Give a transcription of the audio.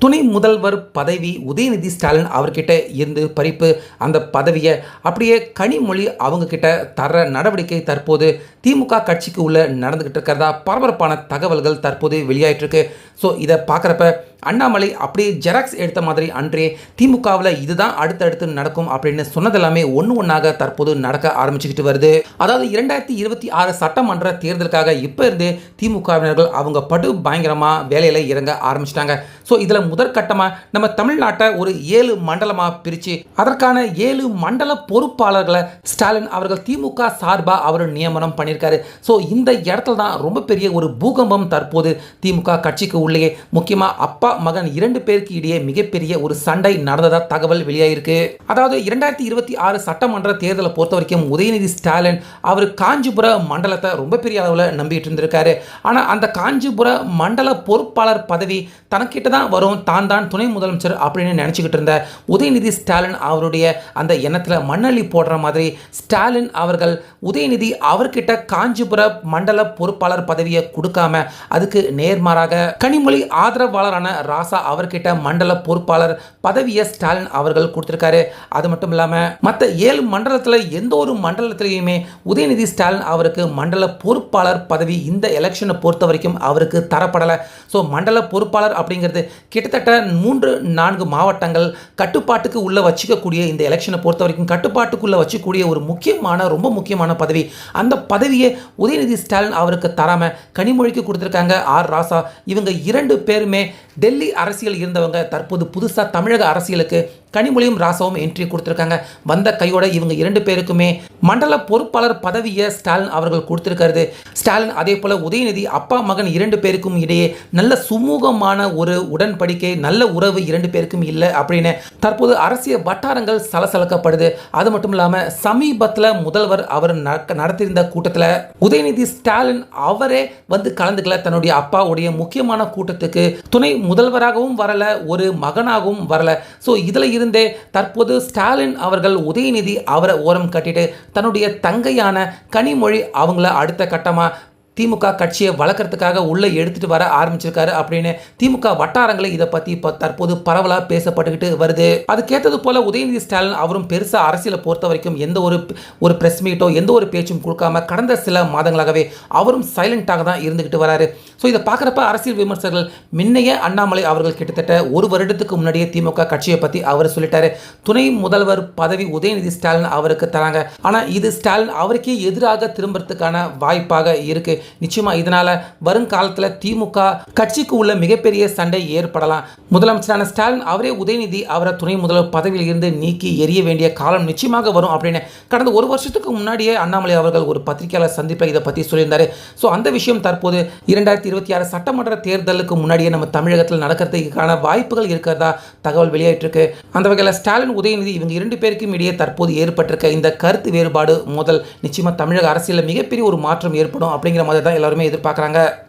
துணை முதல்வர் பதவி உதயநிதி ஸ்டாலின் அவர்கிட்ட இருந்து பறிப்பு அந்த பதவியை அப்படியே கனிமொழி அவங்க கிட்ட தர நடவடிக்கை தற்போது திமுக கட்சிக்கு உள்ள நடந்துகிட்டு இருக்கிறதா பரபரப்பான தகவல்கள் தற்போது வெளியாயிட்டிருக்கு ஸோ இதை பார்க்குறப்ப அண்ணாமலை அப்படியே ஜெராக்ஸ் எடுத்த மாதிரி அன்றே திமுகவில் இதுதான் அடுத்தடுத்து நடக்கும் அப்படின்னு சொன்னதெல்லாமே ஒன்று ஒன்றாக தற்போது நடக்க ஆரம்பிச்சுக்கிட்டு வருது. அதாவது இரண்டாயிரத்தி இருபத்தி ஆறு சட்டமன்ற தேர்தலுக்காக இப்போ இருந்தே திமுகவினர்கள் அவங்க படு பயங்கரமாக வேலையில் இறங்க ஆரம்பிச்சிட்டாங்க. ஸோ இதில் முதற்கட்டமாக நம்ம தமிழ்நாட்டை ஒரு ஏழு மண்டலமாக பிரித்து அதற்கான ஏழு மண்டல பொறுப்பாளர்களை ஸ்டாலின் அவர்கள் திமுக சார்பாக அவர் நியமனம் பண்ணியிருக்காரு. ஸோ இந்த இடத்துல தான் ரொம்ப பெரிய ஒரு பூகம்பம் தற்போது திமுக கட்சிக்கு உள்ளே முக்கியமாக அப்பா மகன் இரண்டு பேருக்கு இடையே மிகப்பெரிய ஒரு சண்டை நடந்ததா தகவல் வெளியாயிருக்கு. அதாவது இரண்டாயிரத்தி இருபத்தி ஆறு சட்டமன்ற தேர்தலை பொறுத்த வரைக்கும் உதயநிதி ஸ்டாலின் அவர் காஞ்சிபுர மண்டலத்தை ரொம்ப பெரிய அளவில் நம்பிட்டு இருந்திருக்காரு. ஆனால் அந்த காஞ்சிபுர மண்டல பொறுப்பாளர் பதவி தனக்கிட்ட தான் வரும் தான் தான் துணை முதலமைச்சர் அப்படின்னு நினச்சிக்கிட்டு இருந்த உதயநிதி ஸ்டாலின் அவருடைய அந்த எண்ணத்தில் மண்ணள்ளி போடுற மாதிரி ஸ்டாலின் அவர்கள் உதயநிதி அவர்கிட்ட காஞ்சிபுர மண்டல பொறுப்பாளர் பதவியை கொடுக்காம அதுக்கு நேர்மாறாக கனிமொழி ஆதரவாளரான ராசா அவர்கிட்ட மண்டல பொறுப்பாளர் பதவியை ஸ்டாலின் அவர்கள் கொடுத்துருக்காரு. அது மட்டும் இல்லாமல் மற்ற ஏழு மண்டலத்தில் எந்த ஒரு மண்டலத்திலையுமே உதயநிதி ஸ்டாலின் அவருக்கு மண்டல பொறுப்பாளர் பதவி இந்த எலெக்ஷனை பொறுத்த வரைக்கும் அவருக்கு தரப்படலை. ஸோ மண்டல பொறுப்பாளர் அப்படிங்கிறது கிட்டத்தட்ட மூன்று நான்கு மாவட்டங்கள் கட்டுப்பாட்டுக்கு உள்ள வச்சுக்கக்கூடிய இந்த எலெக்ஷனை பொறுத்த வரைக்கும் கட்டுப்பாட்டுக்குள்ள வச்சுக்கூடிய ஒரு முக்கியமான ரொம்ப முக்கியமான பதவி. அந்த பதவியை உதயநிதி ஸ்டாலின் அவருக்கு தராமல் கனிமொழிக்கு கொடுத்துருக்காங்க ஆர் ராசா. இவங்க இரண்டு பேருமே டெல்லி அரசியல் இருந்தவங்க தற்போது புதுசாக தமிழக அரசியலுக்கு கனிமொழியும் ராசாவும் என்ட்ரி கொடுத்துருக்காங்க. வந்த கையோட இவங்க இரண்டு பேருக்குமே மண்டல பொறுப்பாளர் பதவியை ஸ்டாலின் அவர்கள் கொடுத்திருக்கிறது ஸ்டாலின் அதே போல் உதயநிதி அப்பா மகன் இரண்டு பேருக்கும் இடையே நல்ல சுமூகமான ஒரு உடன்படிக்கை நல்ல உறவு இரண்டு பேருக்கும் இல்லை அப்படின்னு தற்போது அரசியல் வட்டாரங்கள் சலசலக்கப்படுது. அது மட்டும் இல்லாமல் சமீபத்தில் முதல்வர் அவர் நடத்தியிருந்த கூட்டத்தில் உதயநிதி ஸ்டாலின் அவரே வந்து கலந்துக்கல. தன்னுடைய அப்பாவுடைய முக்கியமான கூட்டத்துக்கு துணை முதல்வராகவும் வரல ஒரு மகனாகவும் வரல. ஸோ இதில் இருந்தே தற்போது ஸ்டாலின் அவர்கள் உதயநிதி அவரை ஓரம் கட்டிட்டு தன்னுடைய தங்கையான கனிமொழி அவங்கள அடுத்த கட்டமாக திமுக கட்சியை வளர்க்கறதுக்காக உள்ளே எடுத்துகிட்டு வர ஆரம்பிச்சிருக்காரு அப்படின்னு திமுக வட்டாரங்களை இதை பற்றி இப்போ தற்போது பரவலாக பேசப்பட்டுக்கிட்டு வருது. அதுக்கேற்றது போல் உதயநிதி ஸ்டாலின் அவரும் பெருசாக அரசியலை பொறுத்த வரைக்கும் எந்த ஒரு ஒரு ப்ரெஸ் மீட்டோ எந்த ஒரு பேச்சும் கொடுக்காம கடந்த சில மாதங்களாகவே அவரும் சைலண்ட்டாக தான் இருந்துக்கிட்டு வராரு. ஸோ இதை பார்க்குறப்ப அரசியல் விமர்சகர்கள் முன்னையே அண்ணாமலை அவர்கள் கிட்டத்தட்ட ஒரு வருடத்துக்கு முன்னாடியே திமுக கட்சியை பற்றி அவர் சொல்லிட்டாரு. துணை முதல்வர் பதவி உதயநிதி ஸ்டாலின் அவருக்கு தராங்க. ஆனால் இது ஸ்டாலின் அவருக்கே எதிராக திரும்புறதுக்கான வாய்ப்பாக இருக்கு. நிச்சயமா இதனால வருங்காலத்தில் திமுக கட்சிக்கு உள்ள மிகப்பெரிய சண்டை ஏற்படலாம். முதலமைச்சரான ஸ்டாலின் அவரே உதயநிதி அவரை துணை முதல்வர் பதவியில் இருந்து நீக்கி எரிய வேண்டிய காலம் நிச்சயமாக வரும் அப்படின்னு கடந்த ஒரு வருஷத்துக்கு முன்னாடியே அண்ணாமலை அவர்கள் ஒரு பத்திரிகையாளர் சந்திப்பில் இதை பற்றி சொல்லியிருந்தாரு. ஸோ அந்த விஷயம் தற்போது இரண்டாயிரத்தி இருபத்தி ஆறு சட்டமன்ற தேர்தலுக்கு முன்னாடியே நம்ம தமிழகத்தில் நடக்கிறதுக்கான வாய்ப்புகள் இருக்கிறதா தகவல் வெளியாயிட்டிருக்கு. அந்த வகையில் ஸ்டாலின் உதயநிதி இவங்க இரண்டு பேருக்கும் இடையே தற்போது ஏற்பட்டிருக்க இந்த கருத்து வேறுபாடு முதல் நிச்சயமாக தமிழக அரசியலில் மிகப்பெரிய ஒரு மாற்றம் ஏற்படும் அப்படிங்கிற மாதிரி தான் எல்லாருமே எதிர்பார்க்குறாங்க.